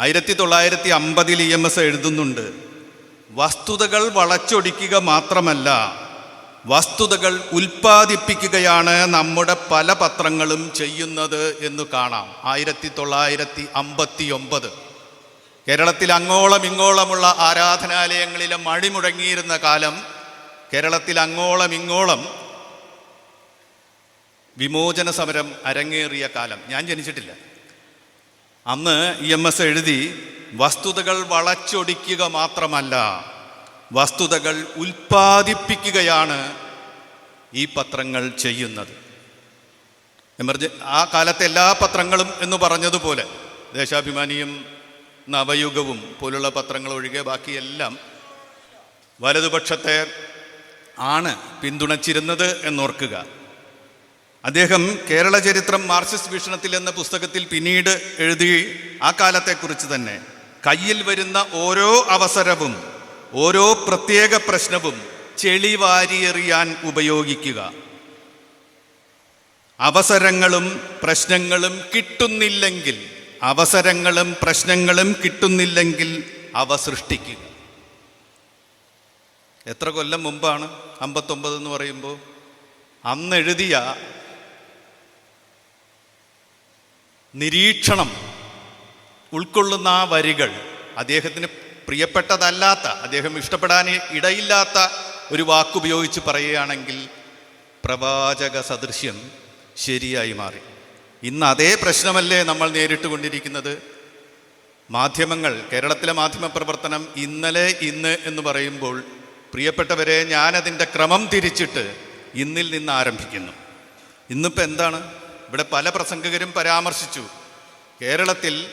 ആയിരത്തി തൊള്ളായിരത്തി അമ്പതിൽ E M S എഴുതുന്നുണ്ട്. വസ്തുതകൾ വളച്ചൊടിക്കുക മാത്രമല്ല വസ്തുതകൾ ഉൽപ്പാദിപ്പിക്കുകയാണ് നമ്മുടെ പല പത്രങ്ങളും ചെയ്യുന്നത് എന്ന് കാണാം. ആയിരത്തി തൊള്ളായിരത്തി അമ്പത്തി ഒമ്പത് കേരളത്തിൽ അങ്ങോളം ഇങ്ങോളമുള്ള ആരാധനാലയങ്ങളിലെ മഴി കാലം കേരളത്തിൽ അങ്ങോളം ഇങ്ങോളം വിമോചന സമരം അരങ്ങേറിയ കാലം. ഞാൻ ജനിച്ചിട്ടില്ല. അന്ന് ഇ എം എസ് എഴുതി വസ്തുതകൾ വളച്ചൊടിക്കുക മാത്രമല്ല വസ്തുതകൾ ഉൽപ്പാദിപ്പിക്കുകയാണ് ഈ പത്രങ്ങൾ ചെയ്യുന്നത്. എമർജ ആ കാലത്തെ എല്ലാ പത്രങ്ങളും എന്ന് പറഞ്ഞതുപോലെ ദേശാഭിമാനിയും നവയുഗവും പോലുള്ള പത്രങ്ങൾ ഒഴികെ ബാക്കിയെല്ലാം വലതുപക്ഷത്തെ ആണ് പിന്തുണച്ചിരുന്നത് എന്നോർക്കുക. അദ്ദേഹം കേരള ചരിത്രം മാർക്സിസ്റ്റ് വീക്ഷണത്തിൽ എന്ന പുസ്തകത്തിൽ പിന്നീട് എഴുതി ആ കാലത്തെക്കുറിച്ച് തന്നെ. കയ്യിൽ വരുന്ന ഓരോ അവസരവും ഓരോ പ്രത്യേക പ്രശ്നവും ചെളി വാരിയെറിയാൻ ഉപയോഗിക്കുക. അവസരങ്ങളും പ്രശ്നങ്ങളും കിട്ടുന്നില്ലെങ്കിൽ അവസരങ്ങളും പ്രശ്നങ്ങളും കിട്ടുന്നില്ലെങ്കിൽ അവ സൃഷ്ടിക്കുക. എത്ര കൊല്ലം മുമ്പാണ് അമ്പത്തൊമ്പത് എന്ന് പറയുമ്പോൾ അന്ന് എഴുതിയ നിരീക്ഷണം ഉൾക്കൊള്ളുന്ന ആ വരികൾ അദ്ദേഹത്തിന് പ്രിയപ്പെട്ടതല്ലാത്ത അദ്ദേഹം ഇഷ്ടപ്പെടാൻ ഇടയില്ലാത്ത ഒരു വാക്കുപയോഗിച്ച് പറയുകയാണെങ്കിൽ പ്രവാചക സദൃശ്യം ശരിയായി മാറി. ഇന്ന് അതേ പ്രശ്നമല്ലേ നമ്മൾ നേരിട്ട് കൊണ്ടിരിക്കുന്നത്? മാധ്യമങ്ങൾ കേരളത്തിലെ മാധ്യമ പ്രവർത്തനം ഇന്നലെ ഇന്ന് എന്ന് പറയുമ്പോൾ പ്രിയപ്പെട്ടവരെ ഞാനതിന്റെ ക്രമം തിരിച്ചിട്ട് ഇന്നിൽ നിന്ന് ആരംഭിക്കുന്നു. ഇന്നിപ്പോൾ എന്താണ്? ഇവിടെ പല പ്രസംഗകരും പരാമർശിച്ചു. കേരളത്തിൽ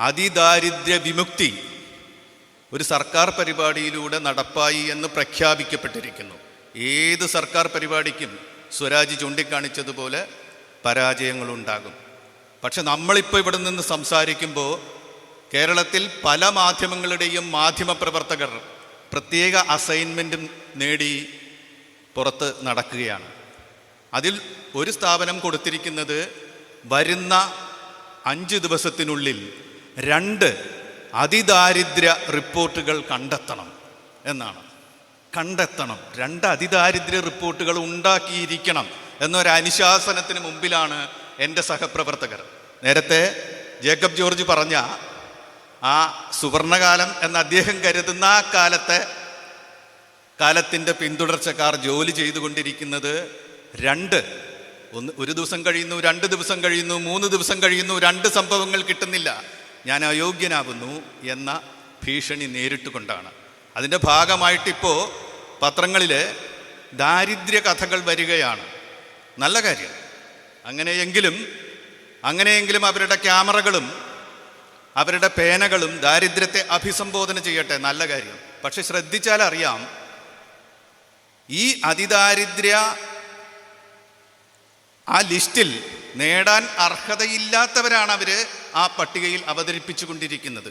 അതിദാരിദ്ര്യ വിമുക്തി ഒരു സർക്കാർ പരിപാടിയിലൂടെ നടപ്പായി എന്ന് പ്രഖ്യാപിക്കപ്പെട്ടിരിക്കുന്നു. ഏത് സർക്കാർ പരിപാടിക്കും സ്വരാജ് ചൂണ്ടിക്കാണിച്ചതുപോലെ പരാജയങ്ങളുണ്ടാകും. പക്ഷെ നമ്മളിപ്പോൾ ഇവിടെ നിന്ന് സംസാരിക്കുമ്പോൾ കേരളത്തിൽ പല മാധ്യമങ്ങളുടെയും മാധ്യമപ്രവർത്തകർ പ്രത്യേക അസൈൻമെന്റും നേടി പുറത്ത് നടക്കുകയാണ്. അതിൽ ഒരു സ്ഥാപനം കൊടുത്തിരിക്കുന്നത് വരുന്ന അഞ്ച് ദിവസത്തിനുള്ളിൽ രണ്ട് അതിദാരിദ്ര്യ റിപ്പോർട്ടുകൾ കണ്ടെത്തണം എന്നാണ്. കണ്ടെത്തണം. രണ്ട് അതിദാരിദ്ര്യ റിപ്പോർട്ടുകൾ ഉണ്ടാക്കിയിരിക്കണം എന്നൊരു അനുശാസനത്തിന് മുമ്പിലാണ് എന്റെ സഹപ്രവർത്തകർ. നേരത്തെ ജേക്കബ് ജോർജ് പറഞ്ഞ ആ സുവർണകാലം എന്ന് അദ്ദേഹം കരുതുന്ന ആ കാലത്തെ കാലത്തിന്റെ പിന്തുടർച്ചക്കാർ ജോലി ചെയ്തുകൊണ്ടിരിക്കുന്നത് രണ്ട്. ഒന്ന് ഒരു ദിവസം കഴിയുന്നു രണ്ട് ദിവസം കഴിയുന്നു മൂന്ന് ദിവസം കഴിയുന്നു രണ്ട് സംഭവങ്ങൾ കിട്ടുന്നില്ല. ഞാൻ അയോഗ്യനാകുന്നു എന്ന ഭീഷണി നേരിട്ട് കൊണ്ടാണ് അതിന്റെ ഭാഗമായിട്ടിപ്പോൾ പത്രങ്ങളിൽ ദാരിദ്ര്യ കഥകൾ വരികയാണ്. നല്ല കാര്യം. അങ്ങനെയെങ്കിലും അങ്ങനെയെങ്കിലും അവരുടെ ക്യാമറകളും അവരുടെ പേനകളും ദാരിദ്ര്യത്തെ അഭിസംബോധന ചെയ്യട്ടെ നല്ല കാര്യം. പക്ഷെ ശ്രദ്ധിച്ചാൽ അറിയാം ഈ അതിദാരിദ്ര്യ ആ ലിസ്റ്റിൽ നേടാൻ അർഹതയില്ലാത്തവരാണ് അവർ ആ പട്ടികയിൽ അവതരിപ്പിച്ചു കൊണ്ടിരിക്കുന്നത്